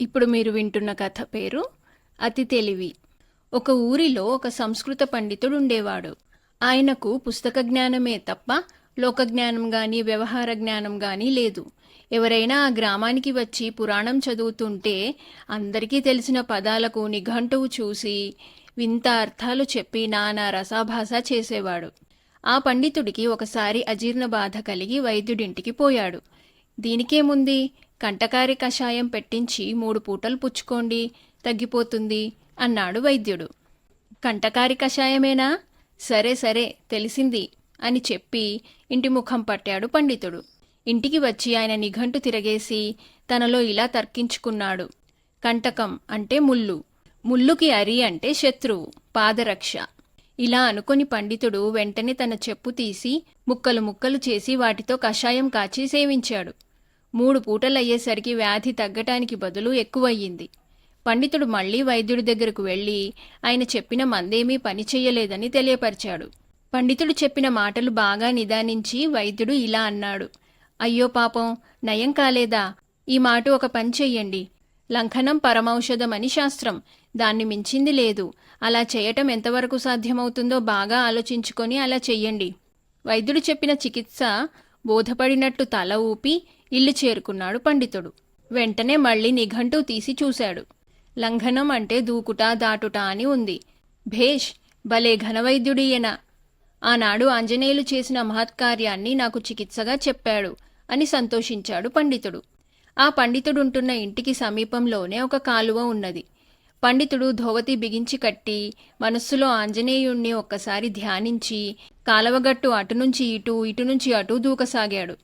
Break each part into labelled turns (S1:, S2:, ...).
S1: ఇప్పుడు మీరు వింటున్న కథ పేరు అతి తెలివి. ఒక ఊరిలో ఒక సంస్కృత పండితుడు ఉండేవాడు. ఆయనకు పుస్తక జ్ఞానమే తప్ప లోక జ్ఞానం కానీ వ్యవహార జ్ఞానం కానీ లేదు. ఎవరైనా ఆ గ్రామానికి వచ్చి పురాణం చదువుతుంటే అందరికీ తెలిసిన పదాలకు నిఘంటువు చూసి వింత అర్థాలు చెప్పి నానా రసాభాస చేసేవాడు. ఆ పండితుడికి ఒకసారి అజీర్ణ బాధ కలిగి వైద్యుడింటికి పోయాడు. దీనికేముంది? కంటకారి కషాయం పెట్టించి మూడు పూటలు పుచ్చుకోండి తగ్గిపోతుంది అన్నాడు వైద్యుడు. కంటకారి కషాయమేనా? సరే సరే తెలిసింది అని చెప్పి ఇంటి ముఖం పట్టాడు పండితుడు. ఇంటికి వచ్చి ఆయన నిఘంటు తిరగేసి తనలో ఇలా తర్కించుకున్నాడు. కంటకం అంటే ముల్లు ముల్లుకి అరి అంటే శత్రువు పాదరక్ష. ఇలా అనుకొని పండితుడు వెంటనే తన చెప్పు తీసి ముక్కలు ముక్కలు చేసి వాటితో కషాయం కాచి సేవించాడు. మూడు పూటలయ్యేసరికి వ్యాధి తగ్గటానికి బదులు ఎక్కువయ్యింది. పండితుడు మళ్ళీ వైద్యుడి దగ్గరకు వెళ్ళి ఆయన చెప్పిన మందేమీ పని తెలియపరిచాడు. పండితుడు చెప్పిన మాటలు బాగా నిదానించి వైద్యుడు ఇలా అన్నాడు. అయ్యో పాపం నయం కాలేదా? ఈ మాట ఒక పని చెయ్యండి. లంఘనం పరమౌషధమని శాస్త్రం. దాన్ని మించింది లేదు. అలా చేయటం ఎంతవరకు సాధ్యమవుతుందో బాగా ఆలోచించుకొని అలా చెయ్యండి. వైద్యుడు చెప్పిన చికిత్స బోధపడినట్టు తల ఊపి ఇల్లు చేరుకున్నాడు పండితుడు. వెంటనే మళ్ళీ నిఘంటూ తీసి చూశాడు. లంఘనం అంటే దూకుట దాటుట అని ఉంది. భేష్ భలే ఘనవైద్యుడియన. ఆనాడు ఆంజనేయులు చేసిన మహత్కార్యాన్ని నాకు చికిత్సగా చెప్పాడు అని సంతోషించాడు పండితుడు. ఆ పండితుడుంటున్న ఇంటికి సమీపంలోనే ఒక కాలువ ఉన్నది. పండితుడు ధోవతి బిగించి కట్టి మనస్సులో ఆంజనేయుణ్ణి ఒక్కసారి ధ్యానించి కాలవగట్టు అటు నుంచి ఇటు ఇటు నుంచి అటు దూకసాగాడు.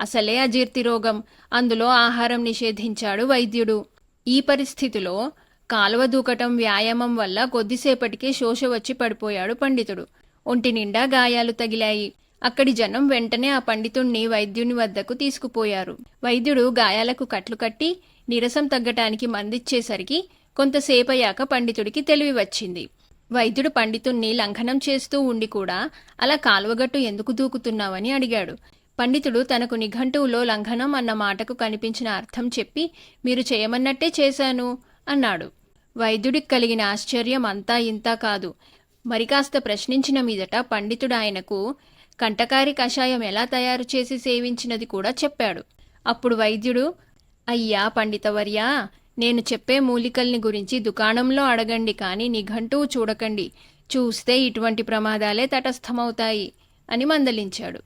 S1: అసలే అజీర్తి రోగం. అందులో ఆహారం నిషేధించాడు వైద్యుడు. ఈ పరిస్థితిలో కాలువ దూకటం వ్యాయామం వల్ల కొద్దిసేపటికే శోష వచ్చి పడిపోయాడు పండితుడు. ఒంటి నిండా గాయాలు తగిలాయి. అక్కడి జనం వెంటనే ఆ పండితుణ్ణి వైద్యుని వద్దకు తీసుకుపోయారు. వైద్యుడు గాయాలకు కట్లు కట్టి నీరసం తగ్గటానికి మందిచ్చేసరికి కొంతసేపయ్యాక పండితుడికి తెలివి వచ్చింది. వైద్యుడు పండితుణ్ణి లంఘనం చేస్తూ ఉండి కూడా అలా కాలువగట్టు ఎందుకు దూకుతున్నావని అడిగాడు. పండితుడు తనకు నిఘంటువులో లంఘనం అన్న మాటకు కనిపించిన అర్థం చెప్పి మీరు చేయమన్నట్టే చేశాను అన్నాడు. వైద్యుడికి కలిగిన ఆశ్చర్యం అంతా ఇంతా కాదు. మరి కాస్త ప్రశ్నించిన మీదట పండితుడు ఆయనకు కంటకారి కషాయం ఎలా తయారు చేసి సేవించినది కూడా చెప్పాడు. అప్పుడు వైద్యుడు అయ్యా పండితవర్యా నేను చెప్పే మూలికల్ని గురించి దుకాణంలో అడగండి కానీ నిఘంటువు చూడకండి. చూస్తే ఇటువంటి ప్రమాదాలే తటస్థమవుతాయి అని మందలించాడు.